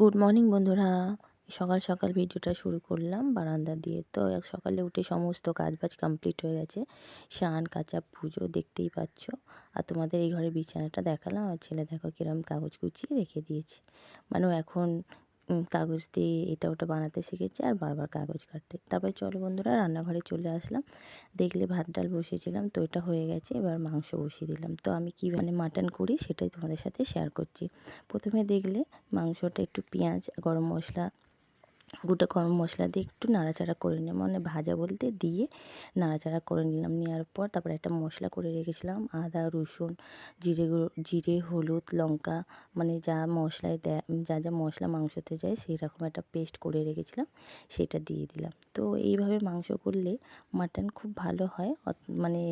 Good morning বন্ধুরা। সকাল সকাল ভিডিওটা শুরু করলাম, বারান্দা দিয়ে। তো এক সকালে উঠে সমস্ত কাজ বাজ কমপ্লিট হয়ে গেছে। স্নান, কাঁচা পুজো দেখতেই পাচ্ছ। আর তোমাদের এই ঘরে বিছানাটা দেখালাম। আর ছেলে দেখো কিরম কাগজ গুছিয়ে রেখে দিয়েছে। মানে এখন কাগজ দিয়ে এটা ওটা বানাতে শিখেছি আর বারবার কাগজ কাটতে। তারপরে চলো বন্ধুরা, রান্নাঘরে চলে আসলাম। দেখলে ভাত, ডাল বসিয়েছিলাম, তো এটা হয়ে গেছে, এবার মাংস বসিয়ে দিলাম। তো আমি কী মানে মাটন করি সেটাই তোমাদের সাথে শেয়ার করছি। প্রথমে দেখলে মাংসটা একটু পেঁয়াজ, গরম মশলা গোটা গরম মশলা দিয়ে একটু নাড়াচাড়া করে নিলাম। মানে ভাজা বলতে দিয়ে নাড়াচাড়া করে নিলাম। নেওয়ার পর তারপরে একটা মশলা করে রেখেছিলাম। আদা, রসুন, জিরে জিরে, হলুদ, লঙ্কা মানে যা মশলায় দেয়, যা যা মশলা মাংসতে যায় সেই রকম একটা পেস্ট করে রেখেছিলাম। সেটা দিয়ে দিলাম। তো এইভাবে মাংস করলে মাটন খুব ভালো হয়। মানে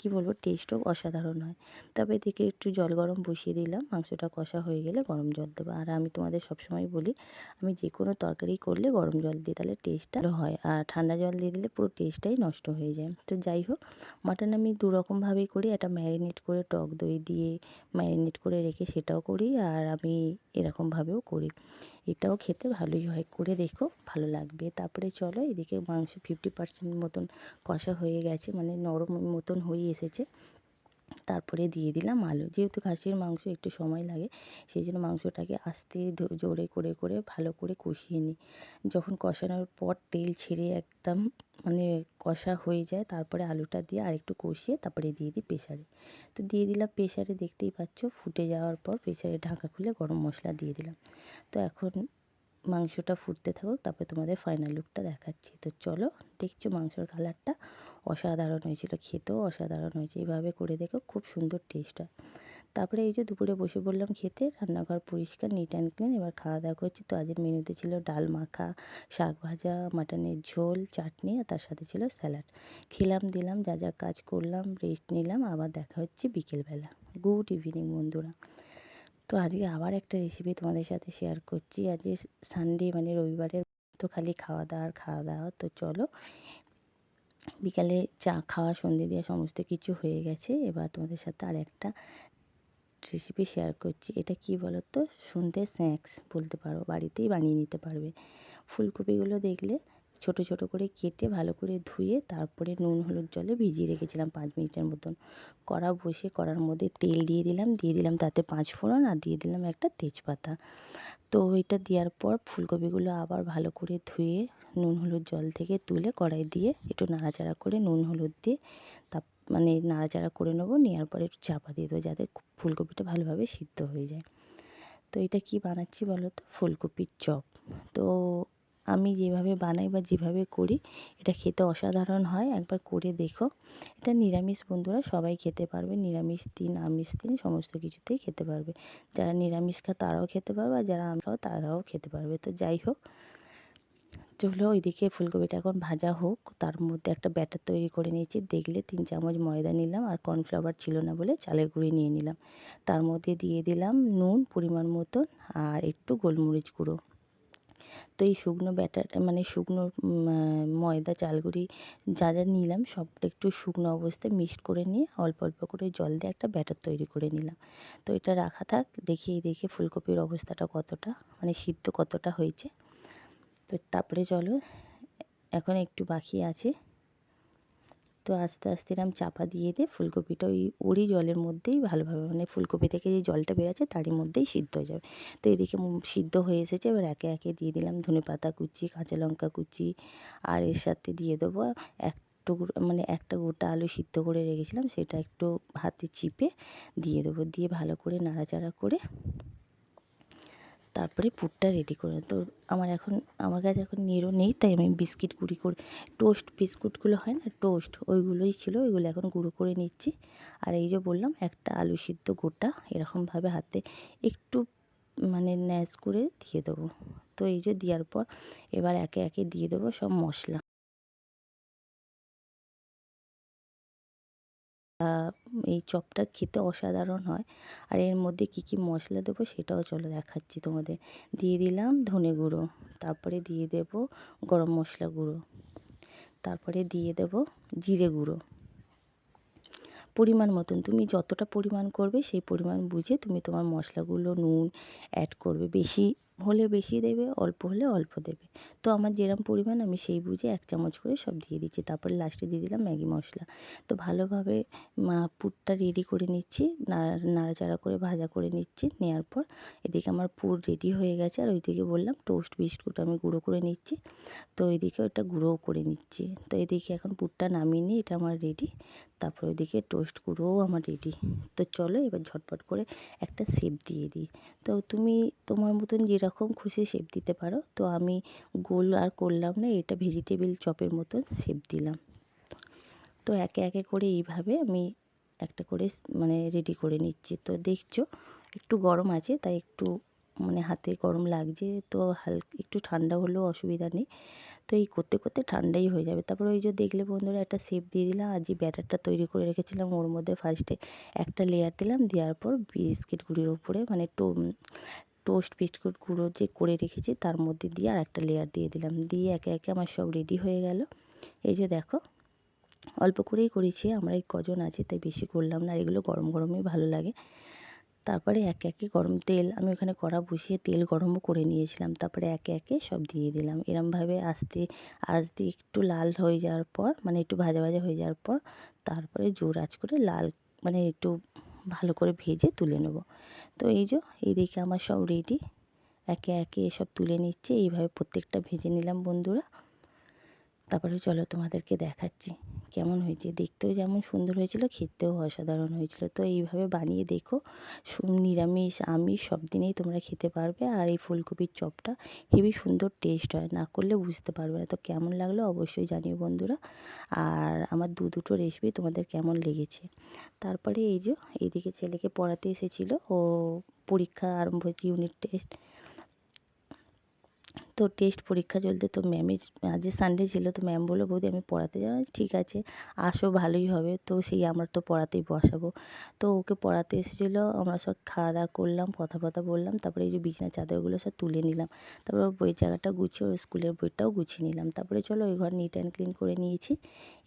কি বলব টেস্টও অসাধারণ হয়। তবে এদিকে একটু জল গরম বসিয়ে দিলাম, মাংসটা কষা হয়ে গেলে গরম জল দেবো। আর আমি তোমাদের সবসময় বলি, আমি যে কোনো তরকারি করলে গরম জল দিই তাহলে টেস্টটা হয়, আর ঠান্ডা জল দিয়ে দিলে পুরো টেস্টটাই নষ্ট হয়ে যায়। তো যাই হোক মাটন আমি দু রকমভাবেই করি, একটা ম্যারিনেট করে টক দই দিয়ে ম্যারিনেট করে রেখে সেটাও করি, আর আমি এরকমভাবেও করি। এটাও খেতে ভালোই হয়। করে দেখো, ভালো লাগবে। তারপরে চলো, এদিকে মাংস ফিফটি পার্সেন্ট মতন কষা হয়ে গেছে মানে নরম মতন হয়ে এসেছে। তারপরে দিয়ে দিলাম আলু। যেহেতু খাসির মাংস একটু সময় লাগে, সেই জন্য মাংসটাকে আস্তে জোরে করে করে, ভালো করে কষিয়ে নিই। যখন কষানোর পর তেল ছেড়ে একদম মানে কষা হয়ে যায়, তারপরে আলুটা দিয়ে আরেকটু কষিয়ে তারপরে দিয়ে দিই প্রেসারে। তো দিয়ে দিলাম প্রেসারে, দেখতেই পাচ্ছ, ফুটে যাওয়ার পর প্রেসারে ঢাকা খুলে গরম মশলা দিয়ে দিলাম। তো এখন মাংসটা ফুটতে থাকুক, তারপরে তোমাদের ফাইনাল লুকটা দেখাচ্ছি। তো চলো, দেখছ মাংসর কালারটা অসাধারণ হয়েছিল, খেতেও অসাধারণ হয়েছে। এভাবে করে দেখো খুব সুন্দর টেস্ট হয়। তারপরে এই যে দুপুরে বসে পড়লাম খেতে, রান্নাঘর পরিষ্কার নিট অ্যান্ড ক্লিন এবার খাওয়া দাওয়া করছি। তো আজের মেনুতে ছিল ডাল মাখা, শাক ভাজা মাটনের ঝোল, চাটনি আর তার সাথে ছিল স্যালাড খেলাম, দিলাম, যা যা কাজ করলাম রেস্ট নিলাম, আবার দেখা হচ্ছে বিকেলবেলা। গুড ইভিনিং বন্ধুরা। তো আজকে আবার একটা রেসিপি তোমাদের সাথে শেয়ার করছি। আজকে সানডে মানে রবিবারের তো খালি খাওয়া দাওয়া আর খাওয়া দাওয়া। তো চলো বিকালে চা খাওয়া, সন্ধে দেওয়া সমস্ত কিছু হয়ে গেছে। এবার তোমাদের সাথে আর একটা রেসিপি শেয়ার করছি। এটা কি বলো তো সন্ধে স্ন্যাক্স বলতে পারো, বাড়িতেই বানিয়ে নিতে পারবে। ফুলকপিগুলো দেখলে ছোট ছোট করে কেটে ভালো করে ধুয়ে তারপরে নুন, হলুদ জলে ভিজিয়ে রেখেছিলাম পাঁচ মিনিটের মতন। কড়া বসে কড়ার মধ্যে তেল দিয়ে দিলাম দিয়ে দিলাম তাতে পাঁচ ফোড়ন আর দিয়ে দিলাম একটা তেজপাতা। তো এটা দেওয়ার পর ফুলকপিগুলো আবার ভালো করে ধুয়ে নুন, হলুদ জল থেকে তুলে কড়াই দিয়ে একটু নাড়াচাড়া করে নুন, হলুদ দিয়ে তা মানে নাড়াচাড়া করে নেব নেওয়ার পরে একটু চাপা দিয়ে দেবো যাতে ফুলকপিটা ভালোভাবে সিদ্ধ হয়ে যায়। তো এটা কি বানাচ্ছি বলো তো? ফুলকপির চপ। তো আমি যেভাবে বানাই বা যেভাবে করি, এটা খেতে অসাধারণ হয়। একবার করে দেখো। এটা নিরামিষ বন্ধুরা, সবাই খেতে পারবে। নিরামিষ দিন, আমিষ দিন, সমস্ত কিছুতেই খেতে পারবে। যারা নিরামিষ খায়, তারাও খেতে পারবে। আর যারা আমিষ খাও তারাও খেতে পারবে। তো যাই হোক চলো ওইদিকে ফুলকপিটা এখন ভাজা হোক, তার মধ্যে একটা ব্যাটার তৈরি করে নিয়েছি। দেখলে তিন চামচ ময়দা নিলাম আর কর্নফ্লাওয়ার ছিল না বলে চালের গুঁড়ি নিয়ে নিলাম। তার মধ্যে দিয়ে দিলাম নুন পরিমাণ মতন আর একটু গোলমরিচ গুঁড়ো। তো এই শুকনো ব্যাটার মানে শুকনো ময়দা চালগুড়ি যা যা নিলাম সবটা একটু শুকনো অবস্থায় মিক্সড করে নিয়ে অল্প অল্প করে জল দিয়ে একটা ব্যাটার তৈরি করে নিলাম। তো এটা রাখা থাক, দেখি দেখে ফুলকপির অবস্থাটা কতটা মানে সিদ্ধ কতটা হয়েছে। তো তারপরে চলো, এখন একটু বাকি আছে। তো আস্তে আস্তে এরম চাপা দিয়ে দিয়ে ফুলকপিটা ওই ওরই জলের মধ্যেই ভালোভাবে মানে ফুলকপি থেকে যে জলটা বেরোচ্ছে তারই মধ্যেই সিদ্ধ হয়ে যাবে। তো এদিকে সিদ্ধ হয়ে এসেছে, এবার একে একে দিয়ে দিলাম ধনে পাতা কুচি, কাঁচা লঙ্কা কুচি, আর এর সাথে দিয়ে দেবো এক টুকরো মানে একটা গোটা আলু সিদ্ধ করে রেখেছিলাম, সেটা একটু হাতে চিপে দিয়ে দেবো, দিয়ে ভালো করে নাড়াচাড়া করে তারপরে পুরটা রেডি করে তো আমার এখন, আমার কাছে এখন নেড়ো নেই, তাই আমি বিস্কিট গুঁড়ি করে টোস্ট বিস্কুটগুলো হয় না টোস্ট ওইগুলোই ছিল, ওইগুলো এখন গুঁড়ো করে নিচ্ছি। আর এই যে বললাম, একটা আলু সিদ্ধ গোটা, এরকমভাবে হাতে একটু মানে ন্যাস করে দিয়ে দেবো। তো এই যে দেওয়ার পর, এবার একে একে দিয়ে দেবো সব মশলা। এই চপটা খেতে অসাধারণ হয়। আর এর মধ্যে কী কী মশলা দেবো সেটাও চলো দেখাচ্ছি তোমাদের। দিয়ে দিলাম ধনে গুঁড়ো, তারপরে দিয়ে দেব গরম মশলা গুঁড়ো, তারপরে দিয়ে দেব জিরে গুঁড়ো। পরিমাণ মতন, তুমি যতটা পরিমাণ করবে সেই পরিমাণ বুঝে তুমি তোমার মশলাগুলো নুন অ্যাড করবে। বেশি হলে বেশি দেবে, অল্প হলে অল্প দেবে। তো আমার যেরম পরিমাণ আমি সেই বুঝে এক চামচ করে সব দিয়ে দিচ্ছি। তারপরে লাস্টে দিয়ে দিলাম ম্যাগি মশলা। তো ভালোভাবে পুরটা রেডি করে নিচ্ছি, নাড়া, নাড়াচাড়া করে ভাজা করে নিচ্ছি। নেওয়ার পর এদিকে আমার পুর রেডি হয়ে গেছে। আর ওইদিকে বললাম টোস্ট বিস্কুট আমি গুঁড়ো করে নিচ্ছি। তো ওইদিকে ওটা গুঁড়োও করে নিচ্ছি। তো এদিকে এখন পুরটা নামিয়ে নিই এটা আমার রেডি তারপর ওইদিকে টোস্ট গুঁড়োও আমার রেডি তো চলো এবার ঝটপট করে একটা শেপ দিয়ে দিই। তো তুমি তোমার মতন যেরকম খুশি শেপ দিতে পারো। তো আমি গোল আর করলাম না, এটা ভেজিটেবিল চপের মতন শেপ দিলাম। তো একে একে করে এইভাবে আমি একটা করে মানে রেডি করে নিচ্ছি। তো দেখছ, একটু গরম আছে, তাই একটু মানে হাতে গরম লাগছে, তো হালকা, একটু ঠান্ডা হলেও অসুবিধা নেই। তো এই করতে করতে ঠান্ডাই হয়ে যাবে। তারপরে ওই যে দেখলে বন্ধুরা, একটা শেপ দিয়ে দিলাম, আর যে ব্যাটারটা তৈরি করে রেখেছিলাম, ওর মধ্যে ফার্স্টে একটা লেয়ার দিলাম, দেওয়ার পর বিস্কিট গুঁড়ির ওপরে মানে টোস্ট বিস্কুট গুঁড়ো যে করে রেখেছি তার মধ্যে দিয়ে আর একটা লেয়ার দিয়ে দিলাম। দিয়ে একে একে আমার সব রেডি হয়ে গেল। এই যে দেখো, অল্প করেই করেছি, আমরা এই কজন আছি তাই বেশি করলাম না এগুলো গরম গরমই ভালো লাগে। তারপরে একে একে গরম তেল, আমি ওখানে কড়া বসিয়ে তেল গরমও করে নিয়েছিলাম, তারপরে একে একে সব দিয়ে দিলাম। এরমভাবে আস্তে আস্তে একটু লাল হয়ে যাওয়ার পর মানে একটু ভাজা ভাজা হয়ে যাওয়ার পর, তারপরে জোর আঁচ করে লাল মানে একটু ভালো করে ভেজে তুলে নেব। তো এই যে এইদিকে আমার সব রেডি একে একে সব তুলে নিচ্ছে। এইভাবে প্রত্যেকটা ভেজে নিলাম বন্ধুরা। তারপরে চলো তোমাদেরকে দেখাচ্ছি। কেমন হয়েছে? দেখতেও যেমন সুন্দর হয়েছিল, খেতেও অসাধারণ হয়েছিল। তো এইভাবে বানিয়ে দেখো। নিরামিষ, আমিষ সব দিনেই তোমরা খেতে পারবে আর এই ফুলকপির চপটা হেবি সুন্দর টেস্ট হয়। না করলে বুঝতে পারবে না। তো কেমন লাগল অবশ্যই জানিও বন্ধুরা। আর আমার দু দুটো রেসিপি তোমাদের কেমন লেগেছে? তারপরে এই যে, এইদিকে ছেলেকে পড়াতে এসেছিল। ও পরীক্ষা আরম্ভ হয়েছে ইউনিট টেস্ট তো টেস্ট পরীক্ষা চলতে তো ম্যামের আজকে সানডে ছিল, তো ম্যাম বলল, বৌদি, আমি পড়াতে যাব। ঠিক আছে, আসো, ভালোই হবে। তো সেই আমরা তো পড়াতেই বসাবো। তো ওকে পড়াতে এসেছিল, আমরা সব খাওয়া দাওয়া করলাম, কথা ফথা বললাম, তারপরে এই যে বিছানার চাদরগুলো সব তুলে নিলাম। তারপর ওর জায়গাটা গুছিয়ে, ওর স্কুলের বইটাও গুছিয়ে নিলাম। তারপরে চলো ওই ঘর নিট অ্যান্ড ক্লিন করে নিয়েছি।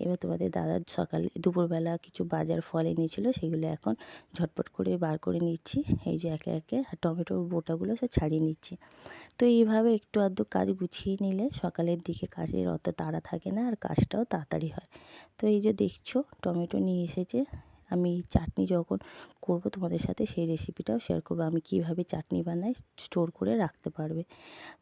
এবার তোমাদের দাদা সকালে, দুপুরবেলা কিছু বাজার ফল এনেছিলো, সেগুলো এখন ঝটপট করে বার করে নিচ্ছি। এই যে একে একে আর টমেটোর বোটাগুলো সব ছাড়িয়ে নিচ্ছি। তো এইভাবে একটু আধটু কাজ গুছিয়ে নিলে সকালের দিকে কাজের অত তাড়া থাকে না আর কাজটাও তাড়াতাড়ি হয়। তো এই যে দেখছ, টমেটো নিয়ে এসেছে। আমি চাটনি যখন করব তোমাদের সাথে সেই রেসিপিটাও শেয়ার করব। আমি কীভাবে চাটনি বানাই স্টোর করে রাখতে পারবে।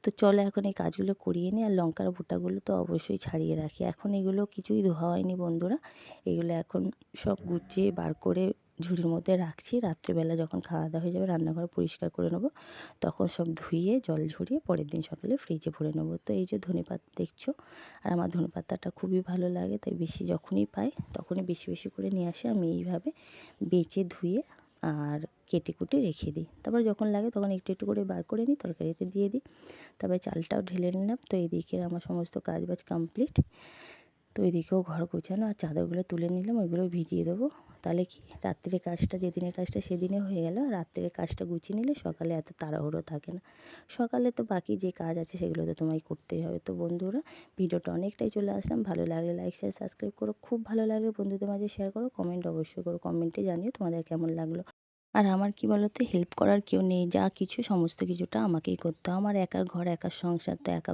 তো চলো এখন এই কাজগুলো করিয়ে নিই। আর লঙ্কার বোটাগুলো তো অবশ্যই ছাড়িয়ে রাখি। এখন এগুলো কিছুই ধোয়া হয়নি বন্ধুরা। এগুলো এখন সব গুছিয়ে বার করে ঝুড়ির মধ্যে রাখছি। রাত্রিবেলা যখন খাওয়া দাওয়া হয়ে যাবে, রান্নাঘর পরিষ্কার করে নেব। তখন সব ধুয়ে, জল ঝরিয়ে পরের দিন সকালে ফ্রিজে ভরে নেব। তো এই যে ধনে পাতা দেখছ, আর আমার ধনে পাতাটা খুবই ভালো লাগে, তাই বেশি যখনই পাই তখনই বেশি বেশি করে নিয়ে আসি। আমি এইভাবে বেচে, ধুয়ে আর কেটে কুটে রেখে দিই। তারপর যখন লাগে তখন একটু একটু করে বার করে নিই, তরকারিতে দিয়ে দিই। তারপরে চালটাও ঢেলে নিলাম। তো এদিকে আমার সমস্ত কাজ বাজ কমপ্লিট তো এদিকেও ঘর গোছানো আর চাদরগুলো তুলে নিলাম, ওইগুলো ভিজিয়ে দেবো। তাহলে কি? রাত্রে কাজটা, যেদিনের কাজটা সেদিনে হয়ে গেল। রাত্রের কাজটা গুছিয়ে নিলে সকালে এত তাড়াহুড়ো থাকে না। সকালে তো বাকি যে কাজ আছে সেগুলো তো তোমায় করতেই হবে। তো বন্ধুরা, ভিডিওটা অনেকটাই চলে আসলাম। ভালো লাগলে লাইক শেয়ার সাবস্ক্রাইব করো। খুব ভালো লাগলে বন্ধুদের মাঝে শেয়ার করো। কমেন্ট অবশ্যই করো। কমেন্টে জানিও তোমাদের কেমন লাগল। আর আমার কি বলতো হেল্প করার কেউ নেই। যা কিছু, সমস্ত কিছুটা আমাকেই করতে হয় আমার একা ঘর, একা সংসার তো একা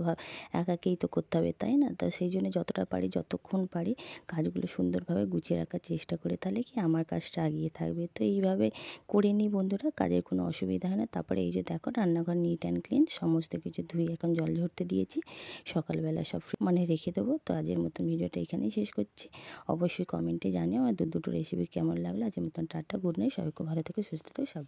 একাকেই তো করতে হবে, তাই না? তো সেই জন্য যতটা পারি, যতক্ষণ পারি কাজগুলো সুন্দরভাবে গুছিয়ে রাখার চেষ্টা করি। তাহলে কি আমার কাজটা এগিয়ে থাকবে? তো এইভাবে করে নিই বন্ধুরা, কাজের কোনো অসুবিধা হয় না। তারপরে এই যে দেখো, রান্নাঘর নিট অ্যান্ড ক্লিন সমস্ত কিছু ধুয়ে এখন জল ঝরতে দিয়েছি। সকালবেলা সব মানে রেখে দেবো। তো আজের মতন ভিডিওটা এখানেই শেষ করছি। অবশ্যই কমেন্টে জানিও আর দুটো রেসিপি কেমন লাগল। আজের মতন টাটা গুড নাইট সবাই খুব ভালো থেকে। সুস্থ থেকে সব